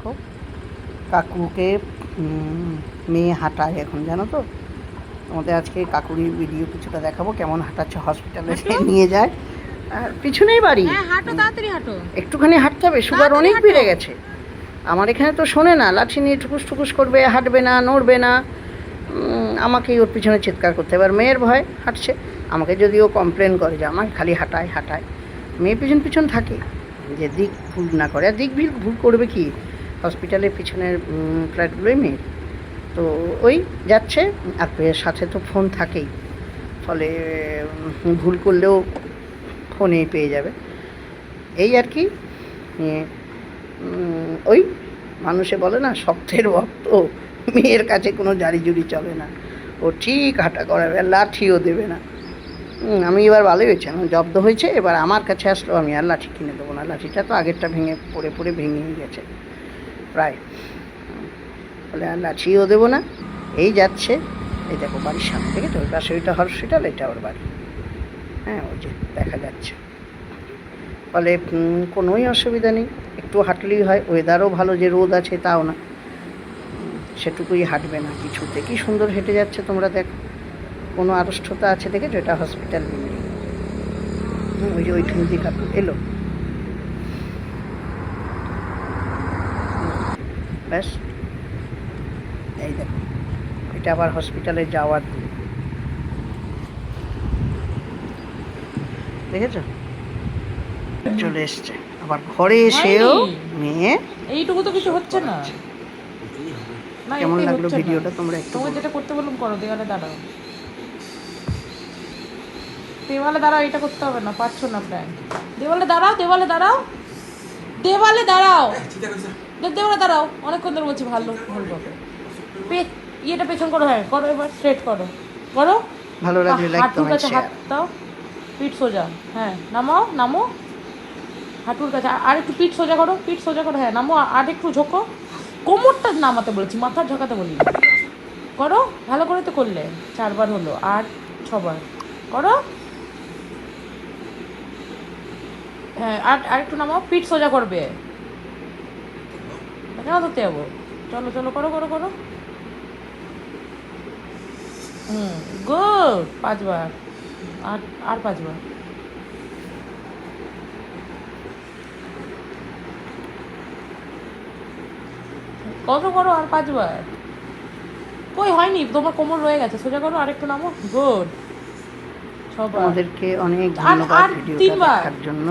দেখো। কাকুকে মেয়ে হাঁটায় এখন জানো তো? তোমাদের আজকে কাকুরি ভিডিও কিছুটা দেখাবো কেমন হাঁটাচ্ছে হসপিটালে নিয়ে যায়। আর পিছনেই বাড়ি। হ্যাঁ হাঁটো তাড়াতাড়ি হাঁটো। একটুখানি হাঁটতে হবে সুগার অনেক। বেড়ে গেছে। আমার এখানে তো শোনে না লাঠি নিয়ে ঠুকুস ঠুকুস করবে হাঁটবে না নড়বে না। আমাকেই ওর পিছনে চিৎকার করতে এবার মেয়ের ভয় হাঁটছে। আমাকে যদিও কমপ্লেন করে যে আমাকে খালি হাঁটায় হাঁটায়। মেয়ে পিছন পিছন থাকে। যে দিক ভুল না করে। আর দিক ভুল ভুল করবে কি? হসপিটালের পিছনের ফ্ল্যাটগুলোই মেয়ের তো ওই যাচ্ছে আর সাথে তো ফোন থাকেই। ফলে ভুল করলেও ফোনেই পেয়ে যাবে। এই আর কি ওই মানুষে বলে না, শক্তের ভক্ত। মেয়ের কাছে কোনো জারি জুড়ি চলে না। ও ঠিক হাঁটা করাবে লাঠিও দেবে না। আমি এবার ভালোই হয়েছে আমার জব্দ হয়েছে, এবার আমার কাছে আসলো আমি আর লাঠি কিনে দেবো না। লাঠিটা তো আগেরটা ভেঙে, পড়ে পড়ে ভেঙেই গেছে। প্রায় বলে, আর লাঠিও দেবো না। এই যাচ্ছে। এই দেখো, বাড়ির সামনে থেকে তো ওই পাশে ওইটা হসপিটাল, এটা ওর বাড়ি। হ্যাঁ ওই যে দেখা যাচ্ছে। ফলে কোনোই অসুবিধা নেই। একটু হাঁটলেই হয়। ওয়েদারও ভালো, যে রোদ আছে তাও না। সেটুকুই হাঁটবে না কিছুতে। কি সুন্দর হেঁটে যাচ্ছে তোমরা দেখো। কোনো আড়ষ্টতা আছে দেখেছ? এটা হসপিটাল বিল্ডিং ওই যে ওইখান দিয়ে কাকু এলো। ব্যাস। এই দেখো এটা আবার হসপিটালে যাওয়ার। দেখেছ? চলে এসছে। আবার ঘরে এসেও। মেয়ে এইটুকু তো কিছু হচ্ছে না। কেমন লাগল ভিডিওটা? তোমরা একটু তোমাকে যেটা করতে বললাম করো দেওয়ালে দাঁড়াও। দেওয়ালে দাঁড়াও এটা করতে হবে না পারছ না প্র্যাঙ্ক। দেওয়ালে দাঁড়াও দেওয়ালে দাঁড়াও। দেওয়ালে দাঁড়াও। দে- দেওয়ালে দাঁড়াও অনেকক্ষণ ধরে বলছি ভালো ভালো হবে। পে ইয়েটা পেছন করো হ্যাঁ করো এবার স্ট্রেট করো। করো? ভালো লাগলে লাইক হাঁটুর কমেন্ট কাছে হাত দাও পিঠ সোজা হ্যাঁ নামাও নামো। হাঁটুর কাছে আর একটু পিঠ সোজা করো পিঠ সোজা করো হ্যাঁ নামো আর একটু ঝোঁকো। কোমরটা নামাতে বলেছি মাথা ঝাঁকাতে বলি করো ভালো করে তো করলে চারবার হলো আর ছবার। করো? হ্যাঁ আর আর একটু নামাও পিঠ সোজা করবে। কেন ধরতে যাব। চলো চলো করো করো করো। হুম গুড পাঁচবার। আর আর পাঁচবার। কত করো আর পাঁচবার? কই হয়নি তোমার কোমর রয়ে গেছে সোজা করো আরেকটু নামো। গুড ছবার। তোমাদেরকে অনেক ধন্যবাদ ভিডিওটা। দেখার জন্য।